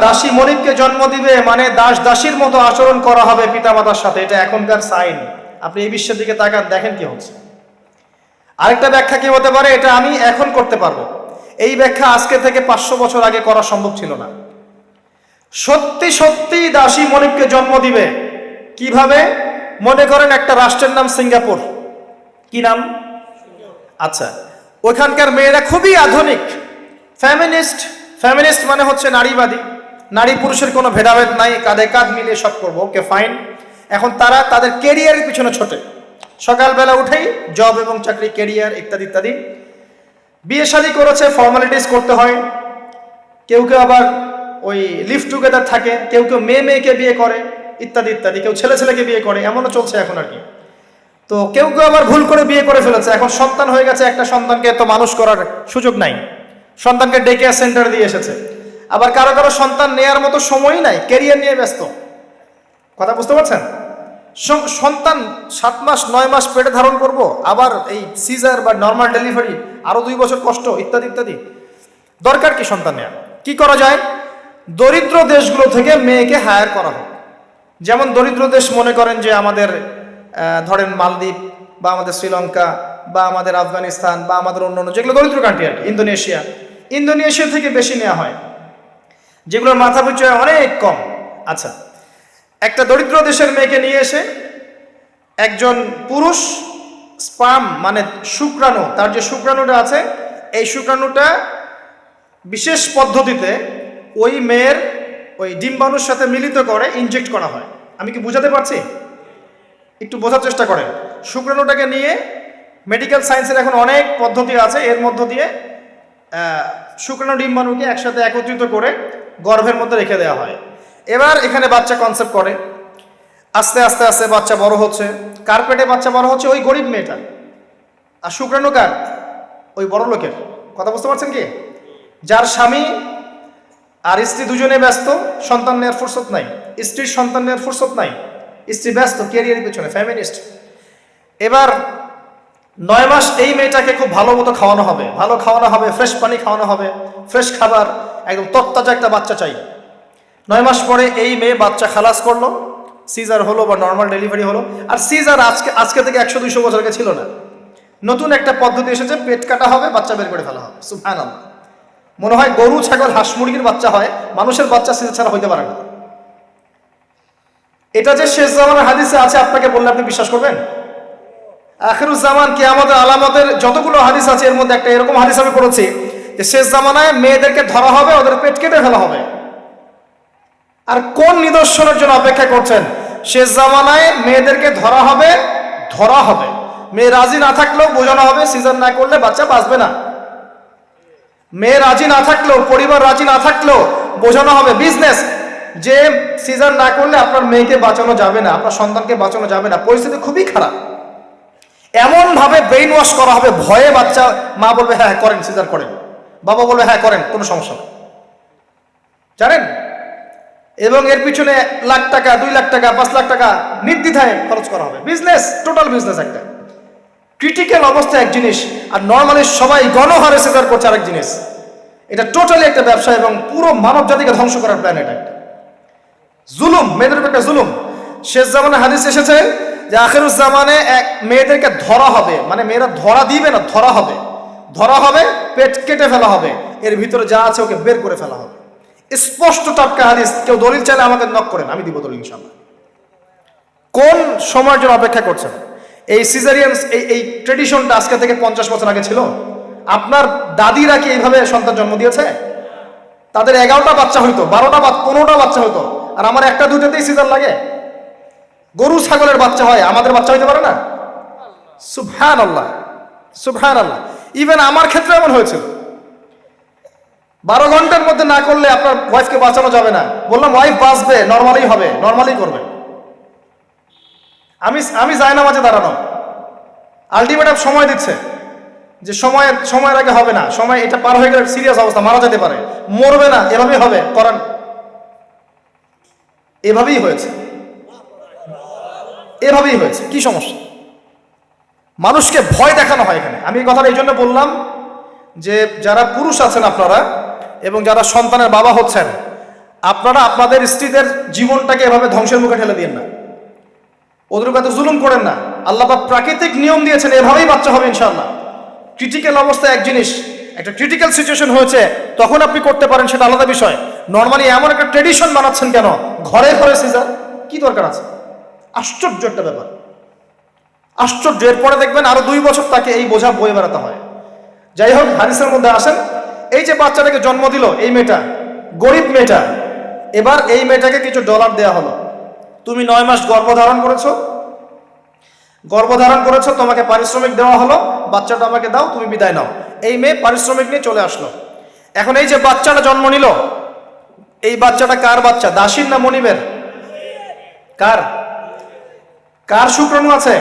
দাসী মনিককে জন্ম দিবে মানে দাস দাসীর মতো আচরণ করা হবে পিতামাতার সাথে। এটা এখনকার সাইন। আপনি এই বিশ্বের দিকে তাকান, দেখেন কি হচ্ছে। আরেকটা ব্যাখ্যা কি হতে পারে? এটা আমি এখন করতে পারব। এই ব্যাখ্যা আজকে থেকে পাঁচশো বছর আগে করা সম্ভব ছিল না। সত্যি সত্যি দাসী মনিককে জন্ম দিবে। কীভাবে? মনে করেন একটা রাষ্ট্রের নাম সিঙ্গাপুর। কি নাম? আচ্ছা। ওইখানকার মেয়েরা খুবই আধুনিক। ফ্যামিনিস্ট ফ্যামিনিস্ট মানে হচ্ছে নারীবাদী। নারী পুরুষের কোনো ভেদাভেদ নাই, কাঁধে কাঁধ মিলিয়ে সব করব ওকে ফাইন এখন তারা তাদের কেরিয়ারের পিছনে ছোটে। সকালবেলা উঠেই জব এবং চাকরি কেরিয়ার ইত্যাদি ইত্যাদি। বিয়ে শাদী করেছে ফর্মালিটিস করতে হয়। কেউ কেউ আবার ওই লিভ টুগেদার থাকে, কেউ কেউ মেয়ে মেয়েকে বিয়ে করে, ইত্যাদি ইত্যাদি। কেউ ছেলে ছেলেকে বিয়ে করে, এমনও চলছে এখন আর কি। তো কেউ কেউ আবার ভুল করে বিয়ে করে ফেলেছে। এখন সন্তান হয়ে গেছে একটা সন্তানকে তো মানুষ করার সুযোগ নাই। সন্তানকে ডে কেয়ার সেন্টার দিয়ে এসেছে। আবার কারও কারও সন্তান নেয়ার মতো সময়ই নাই ক্যারিয়ার নিয়ে ব্যস্ত। কথা বুঝতে পারছেন? সন্তান সাত মাস, নয় মাস পেটে ধারণ করব, আবার এই সিজার বা নর্মাল ডেলিভারি আরও দুই বছর কষ্ট, ইত্যাদি ইত্যাদি। দরকার কি সন্তান নেওয়া কি করা যায়? দরিদ্র দেশগুলো থেকে মেয়েকে হায়ার করা হোক। যেমন দরিদ্র দেশ মনে করেন যে আমাদের ধরেন মালদ্বীপ বা আমাদের শ্রীলঙ্কা বা আমাদের আফগানিস্তান বা আমাদের অন্য অন্য যেগুলো দরিদ্র কান্ট্রি আর কি, ইন্দোনেশিয়া। ইন্দোনেশিয়া থেকে বেশি নেওয়া হয়। যেগুলোর মাথা পিছু অনেক কম। আচ্ছা একটা দরিদ্র দেশের মেয়েকে নিয়ে এসে একজন পুরুষ স্পাম মানে শুক্রাণু, তার যে শুক্রাণুটা আছে, এই শুক্রাণুটা বিশেষ পদ্ধতিতে ওই মেয়ের ওই ডিম্বাণুর সাথে মিলিত করে ইনজেক্ট করা হয়। আমি কি বুঝাতে পারছি? একটু বোঝার চেষ্টা করেন। শুক্রাণুটাকে নিয়ে মেডিকেল সায়েন্সের এখন অনেক পদ্ধতি আছে, এর মধ্য দিয়ে শুক্রাণু ডিম্বাণুকে একসাথে একত্রিত করে গর্ভের মধ্যে রেখে দেওয়া হয়। এবার এখানে বাচ্চা কনসেপ্ট করে। আস্তে আস্তে আস্তে বাচ্চা বড় হচ্ছে। কার্পেটে বাচ্চা বড় হচ্ছে? ওই গরিব মেয়েটা আর শুক্রাণু কার? ওই বড় লোকের। কথা বুঝতে পারছেন কি? যার স্বামী আর স্ত্রী দুজনে ব্যস্ত, সন্তান নেওয়ার ফুরসত নাই। স্ত্রীর সন্তান নেওয়ার ফুরসত নাই। স্ত্রী ব্যস্ত ক্যারিয়ারের পিছনে ফ্যামিনিস্ট এবার নয় মাস এই মেয়েটাকে খুব ভালো মতো খাওয়ানো হবে। ভালো খাওয়ানো হবে ফ্রেশ পানি খাওয়ানো হবে ফ্রেশ খাবার, একদম তত্তাজা একটা বাচ্চা চাই। নয় মাস পরে এই মেয়ে বাচ্চা খালাস করল। সিজার হলো বা নর্মাল ডেলিভারি হলো। আর সিজার আজকে আজকে থেকে একশো দুইশো বছর আগে ছিল না। নতুন একটা পদ্ধতি এসেছে, পেট কাটা হবে, বাচ্চা বের করে ফেলা হবে। সুফান মনে হয় গরু, ছাগল, হাঁস, মুরগির বাচ্চা হয়, মানুষের বাচ্চা সিজার ছাড়া হইতে পারে না। এটা যে শেষ জামানের হাদিসে আছে, আপনাকে বললে আপনি বিশ্বাস করবেন? আখিরুজ্জামান কি আমাদের আলামতের যতগুলো হাদিস আছে, এর মধ্যে একটা এরকম হাদিস আমি পড়েছি যে শেষ জামানায় মেয়েদেরকে ধরা হবে, ওদের পেট কেটে ফেলা হবে। আর কোন নিদর্শনের জন্য অপেক্ষা করছেন? শেষ জামানায় মেয়েদেরকে ধরা হবে ধরা হবে। মেয়ে রাজি না থাকলেও বোঝানো হবে সিজন না করলে বাচ্চা বাঁচবে না। মেয়ে রাজি না থাকলেও, পরিবার রাজি না থাকলেও বোঝানো হবে বিজনেস যে সিজন না করলে আপনার মেয়েকে বাঁচানো যাবে না, আপনার সন্তানকে বাঁচানো যাবে না। পরিস্থিতি খুবই খারাপ। এমন ভাবে ব্রেইন ওয়াশ করা হবে ভয়ে বাচ্চা মা বলবে হ্যাঁ হ্যাঁ, করেন সিজার করেন। বাবা বলবে হ্যাঁ করেন কোনো সমস্যা নেই। জানেন? এবং এর পিছনে লাখ টাকা দুই লাখ টাকা পাঁচ লাখ টাকা নির্দ্বিধায় খরচ করা হবে। বিজনেস টোটাল বিজনেস একটা। ক্রিটিক্যাল অবস্থা এক জিনিস আর নর্মালি সবাই গণহারে সিজার করছে আরেক জিনিস। এটা টোটালি একটা ব্যবসা এবং পুরো মানব জাতিকে ধ্বংস করার প্ল্যান এটা একটা। জুলুম মেয়েদের একটা জুলুম। শেষ জামানে হাদিস এসেছে যে আখেরুজ জামানে এক মেয়েদেরকে ধরা হবে মানে মেয়েরা ধরা দিবে না, ধরা হবে। ধরা হবে, পেট কেটে ফেলা হবে। এর ভিতরে যা আছে ওকে বের করে ফেলা হবে। স্পষ্ট টাটকা হাদিস, কেউ দলিল চাইলে আমাকে নক করেন, আমি দিব দলিল ইনশাল্লাহ কোন সময়ের জন্য অপেক্ষা করছেন? এই সিজারিয়ান এই এই ট্রেডিশনটা আজকে থেকে পঞ্চাশ বছর আগে ছিল? আপনার দাদিরা কি এইভাবে সন্তান জন্ম দিয়েছে? তাদের এগারোটা বাচ্চা হইতো, বারোটা বা পনেরোটা বাচ্চা হইতো, আর আমার একটা দুইটাতেই সিজার লাগে? গরু, ছাগলের বাচ্চা হয়, আমাদের বাচ্চা হইতে পারে না? সুবহান আল্লাহ সুবহান আল্লাহ ইভেন আমার ক্ষেত্রে এমন হয়েছিল। বারো ঘণ্টার মধ্যে না করলে আপনার ওয়াইফকে বাঁচানো যাবে না। বললাম ওয়াইফ বাঁচবে নর্মালি হবে নর্মালি করবে। আমি আমি যাই না মাঝে দাঁড়ানো। আলটিমেটাম সময় দিচ্ছে যে সময়, সময়ের আগে হবে না। সময় এটা পার হয়ে গেলে সিরিয়াস অবস্থা, মারা যেতে পারে। মরবে না, এভাবেই হবে করান এভাবেই হয়েছে। এভাবেই হয়েছে। কি সমস্যা? মানুষকে ভয় দেখানো হয় এখানে। আমি এই কথাটা এই জন্য বললাম যে যারা পুরুষ আছেন আপনারা এবং যারা সন্তানের বাবা হচ্ছেন, আপনারা আপনাদের স্ত্রীদের জীবনটাকে এভাবে ধ্বংসের মুখে ঠেলে দিন না। ওদের কাছে জুলুম করেন না। আল্লাহ পাক প্রাকৃতিক নিয়ম দিয়েছেন, এভাবেই বাচ্চা হবে ইনশাল্লাহ ক্রিটিক্যাল অবস্থা এক জিনিস, একটা ক্রিটিক্যাল সিচুয়েশন হয়েছে, তখন আপনি করতে পারেন, সেটা আলাদা বিষয়। নর্মালি এমন একটা ট্রেডিশন বানাচ্ছেন কেন? ঘরে ঘরে সিজার, কি দরকার আছে? আশ্চর্য একটা ব্যাপার। আশ্চর্য, এরপরে দেখবেন আরও দুই বছর তাকে এই বোঝা বয়ে বেড়াতে হয়। যাই হোক হারিসের মধ্যে আসেন, এই যে বাচ্চাটাকে জন্ম দিল, এই মেয়েটা, গরিব মেয়েটা, এবার এই মেয়েটাকে কিছু ডলার দেয়া হলো। তুমি নয় মাস গর্ভধারণ করেছ। গর্ভধারণ করেছ, তোমাকে পারিশ্রমিক দেওয়া হলো, বাচ্চাটা আমাকে দাও, তুমি বিদায় নাও। এই মেয়ে পারিশ্রমিক নিয়ে চলে আসলো। এখন এই যে বাচ্চাটা জন্ম নিল, এই বাচ্চাটা কার বাচ্চা? দাসীর না মনিবের? কার? কার শুক্রাণু আছে?